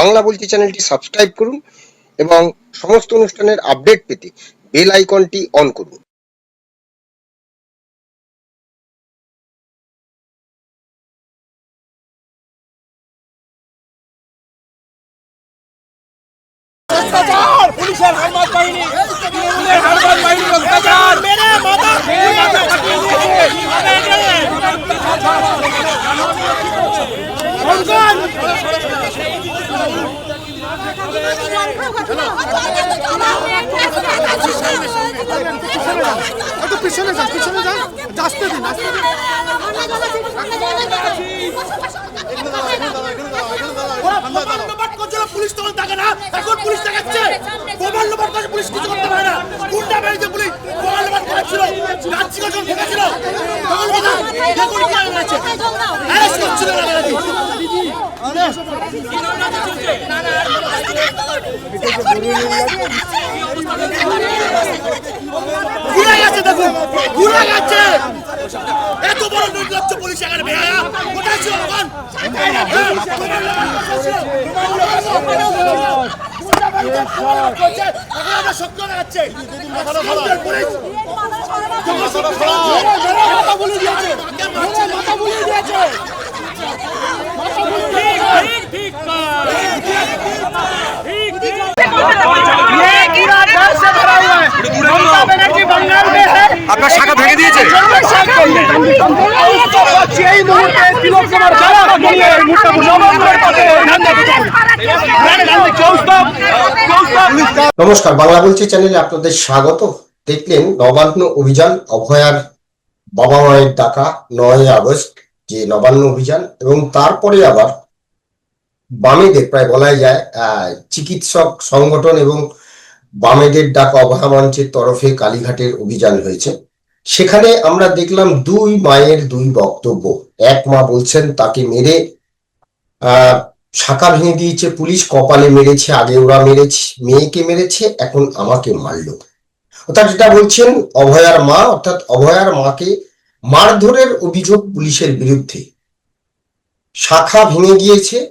বাংলা বলছি চ্যানেলটি সাবস্ক্রাইব করুন এবং সমস্ত অনুষ্ঠানের আপডেট পেতে বেল আইকনটি অন করুন অত্যাচার পুলিশের হারমাত বাহিনী তৃণমূলের হারমাত বাহিনীর অত্যাচার মেরে মাথা মাথা ফাটিয়ে দিয়েছে সন্তান একটু পিছনে যান পিছনে যান আসতে দিন আসতে দিন পুলিশ তখন থাকে না এখন পুলিশ দেখাচ্ছে লোপাট করে পুলিশ কিছু করতে পারে না গুন্ডা লোপাট করেছিল নাকি ঘুরে গেছে দেখুন ঘুরে গেছে এত বড় নির্লজ্জ পুলিশ এখানে বেহায়া কোথায় ছিল আপনার শাখা ভেঙে দিয়েছে নমস্কার, বাংলা বলছি চ্যানেলে আপনাদের স্বাগত। দেখলেন নবান্ন অভিযান, অভয়ার বাবা মায়ের ডাকা নয় আগস্ট যে নবান্ন অভিযান, এবং তারপরে আবার বামেদের, প্রায় বলাই যায় চিকিৎসক সংগঠন এবং বামেদের ডাকা অভয়া মঞ্চের তরফে কালীঘাটের অভিযান হয়েছে। সেখানে আমরা দেখলাম দুই মায়ের দুই বক্তব্য। এক মা বলছেন, তাকে মেরে, আহ, শাখা ভেঙে দিয়েছে পুলিশ, কপালে মেরেছে, আগে ওরা মেরেছে, মেয়েকে মেরেছে, এখন আমাকে মারলো। অর্থাৎ যেটা বলছেন, অভয়ার মা, অর্থাৎ অভয়ার মাকে মারধরের অভিযোগ পুলিশের বিরুদ্ধে। শাখা ভেঙে গিয়েছে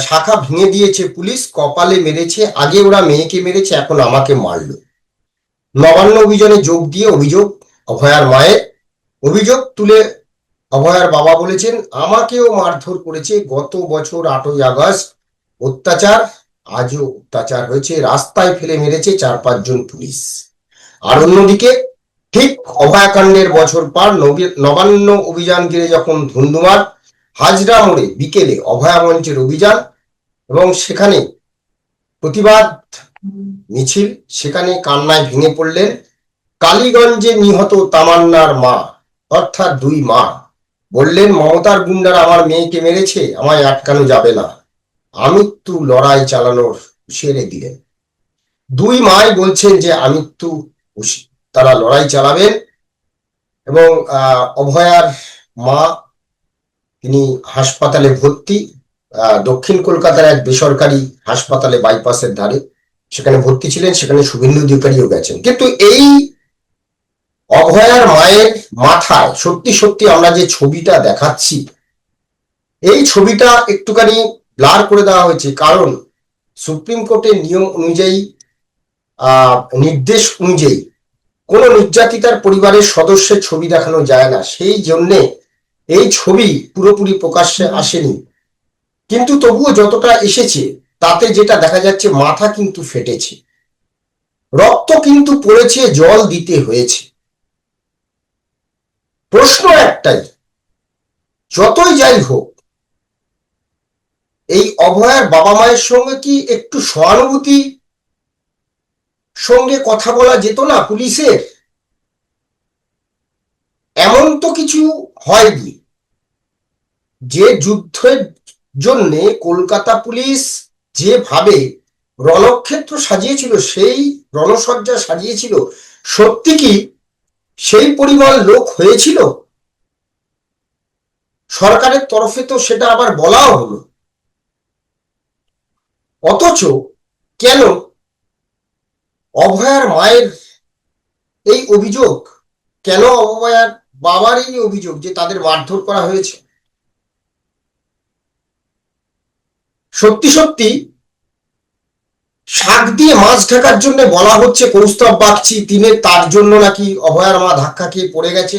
শাখা ভেঙে দিয়েছে পুলিশ, কপালে মেরেছে, আগে ওরা মেয়েকে মেরেছে, এখন আমাকে মারলো। নবান্ন অভিযানে যোগ দিয়ে অভিযোগ, অভয়ার মায়ের অভিযোগ তুলে অভয়ার বাবা বলেছেন, আমাকেও মারধর করেছে গত বছর আটই আগস্ট। অত্যাচার, আজও অত্যাচার হয়েছে, রাস্তায় ফেলে মেরেছে চার পাঁচজন পুলিশ। আর অন্যদিকে, ঠিক অভয়াকাণ্ডের বছর পার নবী- নবান্ন অভিযান ঘিরে যখন ধুন্ধুমার হাজরা মোড়ে বিকেলে অভয়া মঞ্চের অভিযান এবং সেখানে প্রতিবাদ মিছিল, সেখানে কান্নায় ভেঙে পড়লেন কালীগঞ্জে নিহত তামান্নার মা, অর্থাৎ দুই মা। বললেন, মমতার গুন্ডারা আমার মেয়েকে মেরেছে, আমায় আটকানো যাবে না। আমৃত্যু লড়াই চালানোর হুঁশিয়ারি দিলেন। দুই মাই বলছেন যে, আমৃত্যু তারা লড়াই চালাবেন এবং অভয়ার মা, তিনি হাসপাতালে ভর্তি দক্ষিণ কলকাতার এক বেসরকারি হাসপাতালে বাইপাসের ধারে। সেখানে ভর্তি ছিলেন, সেখানে শুভেন্দু অধিকারীও গেছেন। কিন্তু এই অভয়ার মায়ের মাথায় সত্যি সত্যি আমরা যে ছবিটা দেখাচ্ছি, এই ছবিটা একটুখানি ব্লার করে দেওয়া হয়েছে। কারণ সুপ্রিম কোর্টের নিয়ম অনুযায়ী নির্দেশ অনুযায়ী কোন নির্যাতিতার পরিবারের সদস্যের ছবি দেখানো যায় না। সেই জন্যে এই ছবি পুরোপুরি প্রকাশ্যে আসেনি। কিন্তু তবুও যতটা এসেছে তাতে যেটা দেখা যাচ্ছে, মাথা কিন্তু ফেটেছে। রক্ত কিন্তু পড়েছে, জল দিতে হয়েছে। প্রশ্ন একটাই, যতই যাই হোক, এই অভয়ার বাবা মায়ের সঙ্গে কি একটু সহানুভূতি সঙ্গে কথা বলা যেত না পুলিশের? এমন তো কিছু হয়নি। যে যুদ্ধের জন্যে কলকাতা পুলিশ যেভাবে রণক্ষেত্র সাজিয়েছিল, সেই রণসজ্জা সাজিয়েছিল, সত্যি কি সেই পরিমাণ লোক হয়েছিল? সরকারের তরফে তো সেটা আবার বলাও হলো। অথচ কেন অভয়ার মায়ের এই অভিযোগ, কেন অভয়ার বাবার এই অভিযোগ যে তাদের মারধর করা হয়েছে? সত্যি সত্যি শাক দিয়ে মাছ ঢাকার জন্য বলা হচ্ছে, কৌস্তব বাগচি তিনি তার জন্য নাকি অভয়ার মা ধাক্কা খেয়ে পড়ে গেছে।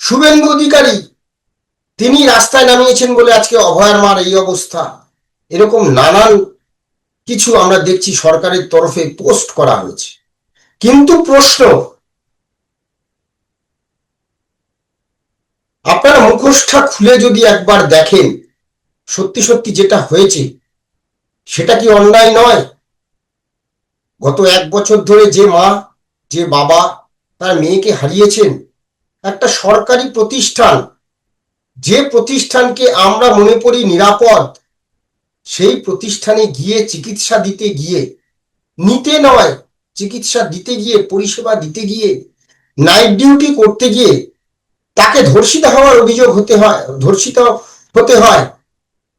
শুভেন্দু অধিকারী, তিনি রাস্তায় নামিয়েছেন বলে আজকে অভয়ার মার এই অবস্থা। এরকম নানান কিছু আমরা দেখছি সরকারের তরফে পোস্ট করা হয়েছে। কিন্তু প্রশ্ন, আপনারা মুখোশটা খুলে যদি একবার দেখেন, সত্যি সত্যি যেটা হয়েছে সেটা কি অন্যায় নয়? গত এক বছর ধরে যে মা, যে বাবা তার মেয়েকে হারিয়েছেন, একটা সরকারি প্রতিষ্ঠান, যে প্রতিষ্ঠানকে আমরা মনে করি নিরাপদ, সেই প্রতিষ্ঠানে গিয়ে চিকিৎসা দিতে গিয়ে, নিতে নয়, চিকিৎসা দিতে গিয়ে, পরিষেবা দিতে গিয়ে নাইট ডিউটি করতে গিয়ে তাকে ধর্ষিত হওয়ার অভিযোগ হতে হয়, ধর্ষিত হতে হয়,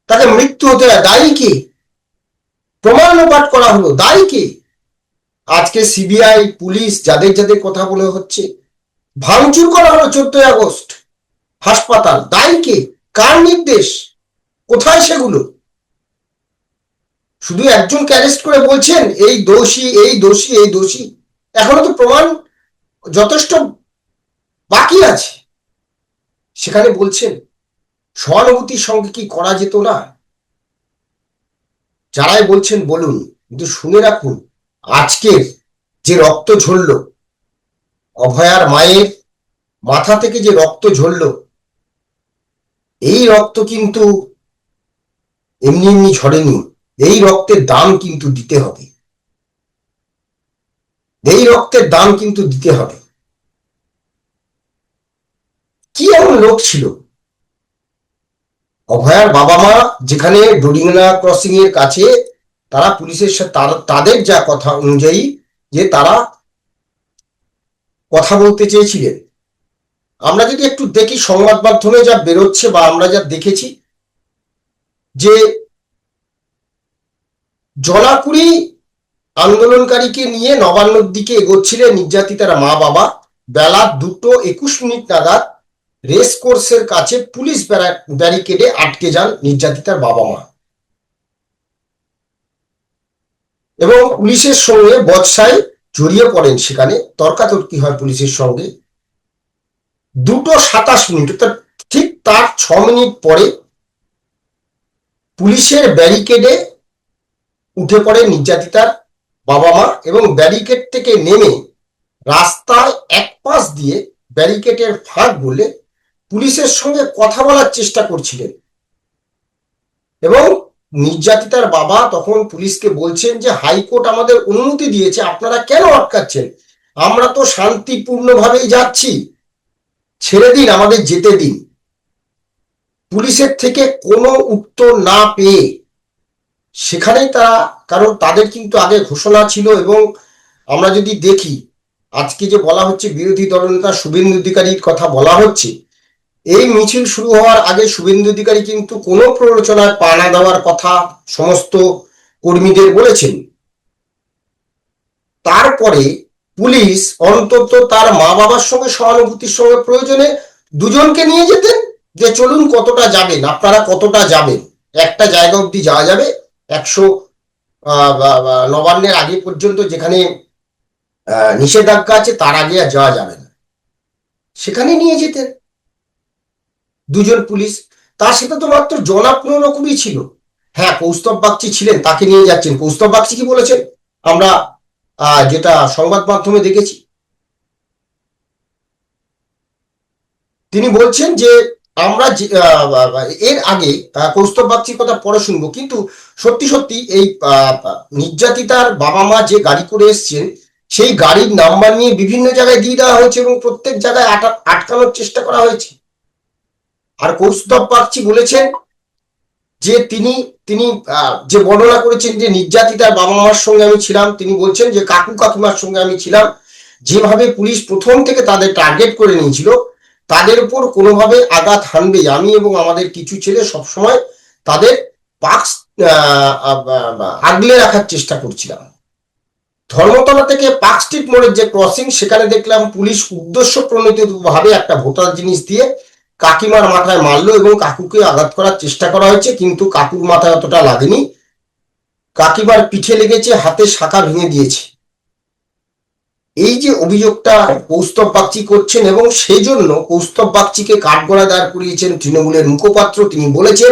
তাকে মৃত্যু হতে হয়, দায়ী কে? প্রমাণ লোপাট করা হলো। দায়ী কে? আজকে সিবিআই, পুলিশ যাদের যাদের কথা বলে হচ্ছে, ভাঙচুর করা হলো চোদ্দই আগস্ট। হাসপাতাল, দায়ী কে? কার নির্দেশ? কোথায় সেগুলো? শুধু একজনকে অ্যারেস্ট করে বলছেন, এই দোষী এই দোষী এই দোষী। এখনও তো প্রমাণ যথেষ্ট বাকি আছে। সেখানে বলছেন, সহানুভূতির সঙ্গে কি করা যেত না? যারাই বলছেন বলুন, কিন্তু শুনে রাখুন, আজকের যে রক্ত ঝরল, অভয়ার মায়ের মাথা থেকে যে রক্ত ঝরল, এই রক্ত কিন্তু এমনি এমনি ঝরেনি, এই রক্তের দাম কিন্তু দিতে হবে। এই রক্তের দাম কিন্তু দিতে হবে। কি এমন লোক ছিল? অভয়ার বাবা মা যেখানে ডরিংনা ক্রসিং এর কাছে, তারা পুলিশের তাদের যা কথা অনুযায়ী যে তারা কথা বলতে চেয়েছিলেন। আমরা যদি একটু দেখি সংবাদ মাধ্যমে যা বেরোচ্ছে বা আমরা যা দেখেছি, যে জলাকুড়ি আন্দোলনকারীকে নিয়ে নবান্নর দিকে এগোচ্ছিলেন নির্যাতিতার মা বাবা বেলা দুটো একুশ মিনিট নাগাদ রেস কোর্সের কাছে পুলিশ ব্যারা- ব্যারিকেডে আটকে যান নির্যাতিতার বাবা মা। এবং পুলিশের সঙ্গে বৎসায় জড়িয়ে পড়েন সেখানে। তর্কাতর্কি হয় পুলিশের সঙ্গে। দুটো সাতাশ মিনিট, অর্থাৎ ঠিক তার ছ মিনিট পরে পুলিশের ব্যারিকেডে উঠে পড়ে নির্যাতিতার বাবা মা এবং ব্যারিকেড থেকে নেমে রাস্তায় এক পাশ দিয়ে ব্যারিকেডের ফাঁক বলে পুলিশের সঙ্গে কথা বলার চেষ্টা করছিলেন। এবং নির্যাতিতার বাবা তখন পুলিশকে বলছেন যে, হাইকোর্ট আমাদের অনুমতি দিয়েছে, আপনারা কেন আটকাচ্ছেন? আমরা তো শান্তিপূর্ণভাবেই যাচ্ছি। ছেড়ে দিন, আমাদের যেতে দিন। পুলিশের থেকে কোনো উত্তর না পেয়ে সেখানেই তারা, কারণ তাদের কিন্তু আগে ঘোষণা ছিল এবং আমরা যদি দেখি, আজকে যে বলা হচ্ছে বিরোধী দলনেতা শুভেন্দু অধিকারীর কথা বলা হচ্ছে এই মিছিল শুরু হওয়ার আগে শুভেন্দু অধিকারী কিন্তু কোনো প্ররোচনায় পা না দেওয়ার কথা সমস্ত কর্মীদের বলেছেন। তারপরে পুলিশ অন্তত তার মা বাবার সঙ্গে সহানুভূতির সঙ্গে প্রয়োজনে দুজনকে নিয়ে যেতেন যে চলুন কতটা যাবেন, আপনারা কতটা যাবেন? একটা জায়গা অব্দি যাওয়া যাবে, একশো নবান্নের আগে পর্যন্ত যেখানে নিষেধাজ্ঞা আছে তার আগে আর যাওয়া যাবে না। সেখানে নিয়ে যেতেন দুজন পুলিশ, তার সাথে তো মাত্র জনা পনেরো রকমই ছিল। হ্যাঁ কৌস্তব বাগচি ছিলেন, তাকে নিয়ে যাচ্ছেন। কৌস্তব বাগচি কি বলেছেন? আমরা যেটা সংবাদ মাধ্যমে দেখেছি। তিনি বলছেন যে, আমরা এর আগে কৌস্তব বাগচির কথা পরে শুনব। কিন্তু সত্যি সত্যি এই নির্যাতিতার বাবা মা যে গাড়ি করে এসছেন, সেই গাড়ির নাম্বার নিয়ে বিভিন্ন জায়গায় দিয়ে দেওয়া হয়েছে এবং প্রত্যেক জায়গায় আটকানোর চেষ্টা করা হয়েছে। আর কৌস্তব বাগচি বলেছেন যে তিনি তিনি যে বর্ণনা করেছেন যে নির্যাতিতার বাবা মার সঙ্গে আমি ছিলাম, তিনি বলছেন যে কাকু কাকিমার সঙ্গে আমি ছিলাম। যেভাবে পুলিশ প্রথম থেকে তাদের টার্গেট করে নিয়েছিল, তাদের উপর কোনোভাবে আঘাত হানবে। আমি এবং আমাদের কিছু ছেলে সবসময় তাদের পাক্স আগলে রাখার চেষ্টা করছিলাম। ধর্মতলা থেকে পার্ক স্ট্রিট মোড়ের যে ক্রসিং সেখানে দেখলাম পুলিশ উদ্দেশ্য প্রণোদিত ভাবে একটা ভোটার জিনিস দিয়ে কাকিমার মাথায় মারলো এবং কাকুকে আঘাত করার চেষ্টা করা হয়েছে, কিন্তু কাকুর মাথায় অতটা লাগেনি। কাকিমার পিঠে লেগেছে, হাতে শাখা ভেঙে দিয়েছে। এই যে অভিযোগটা কৌস্তব বাগচি করছেন এবং সেই জন্য কৌস্তব বাগচিকে কাঠগড়া দাঁড় করিয়েছেন তৃণমূলের মুখপাত্র, তিনি বলেছেন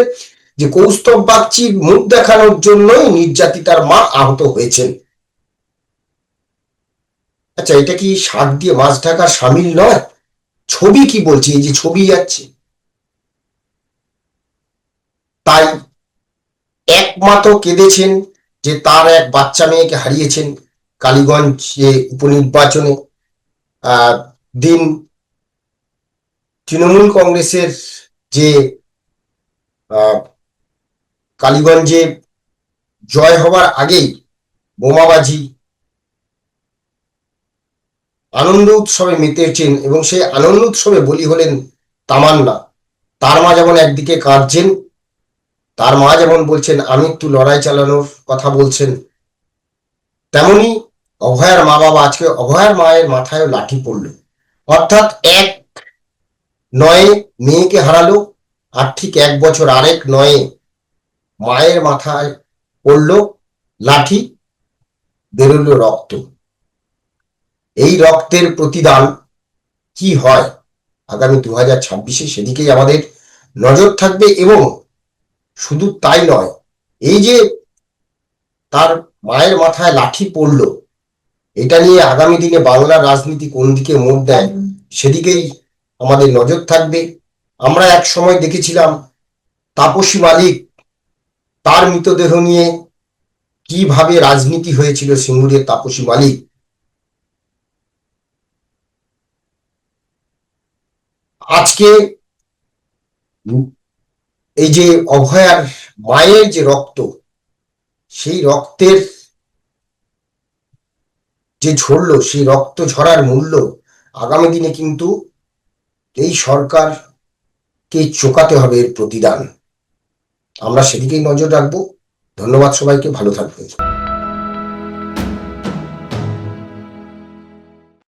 যে কৌস্তব বাগচির মুখ দেখানোর জন্যই নির্যাতিতার মা আহত হয়েছেন। আচ্ছা এটা কি শাক দিয়ে মাছ ঢাকার সামিল নয়? ছবি কি বলছে? এই যে ছবি যাচ্ছে। তাই একমাত্র কেঁদেছেন যে তার এক বাচ্চা মেয়েকে হারিয়েছেন কালীগঞ্জ যে উপনির্বাচনে দিন তৃণমূল কংগ্রেসের যে কালীগঞ্জে জয় হবার আগেই বোমাবাজি আনন্দ উৎসবে মেতেছেন এবং সেই আনন্দ উৎসবে বলি হলেন তামান্না। তার মা যেমন একদিকে কাঁদছেন, তার মা যেমন বলছেন, আমি একটু লড়াই চালানোর কথা বলছেন। তেমনি অভয়ার মা বাবা আজকে অভয়ার মায়ের মাথায় লাঠি পড়ল। অর্থাৎ এক নয়ে মেয়েকে হারালো আর ঠিক এক বছর আরেক নয়ে মায়ের মাথায় পড়ল লাঠি, বেরোলো রক্ত। এই রক্তের প্রতিদান কি হয়? আগামী দু হাজার ছাব্বিশে সেদিকেই আমাদের নজর থাকবে এবং শুধু তাই নয়, এই যে তার মায়ের মাথায় লাঠি পড়ল, এটা নিয়ে আগামী দিনে বাংলার রাজনীতি কোন দিকে মোড় দেয় সেদিকেই আমাদের নজর থাকবে। আমরা এক সময় দেখেছিলাম তাপসী মালিক তার মৃতদেহ নিয়ে কীভাবে রাজনীতি হয়েছিল সিঙ্গুরের তাপসী মালিক আজকে এই যে অভয়ার মায়ের যে রক্ত, সেই রক্তের যে ঝরলো, সেই রক্ত ঝরার মূল্য আগামী দিনে কিন্তু এই সরকারকে চোকাতে হবে এর প্রতিদান। আমরা সেদিকেই নজর রাখব। ধন্যবাদ সবাইকে। ভালো থাকবেন।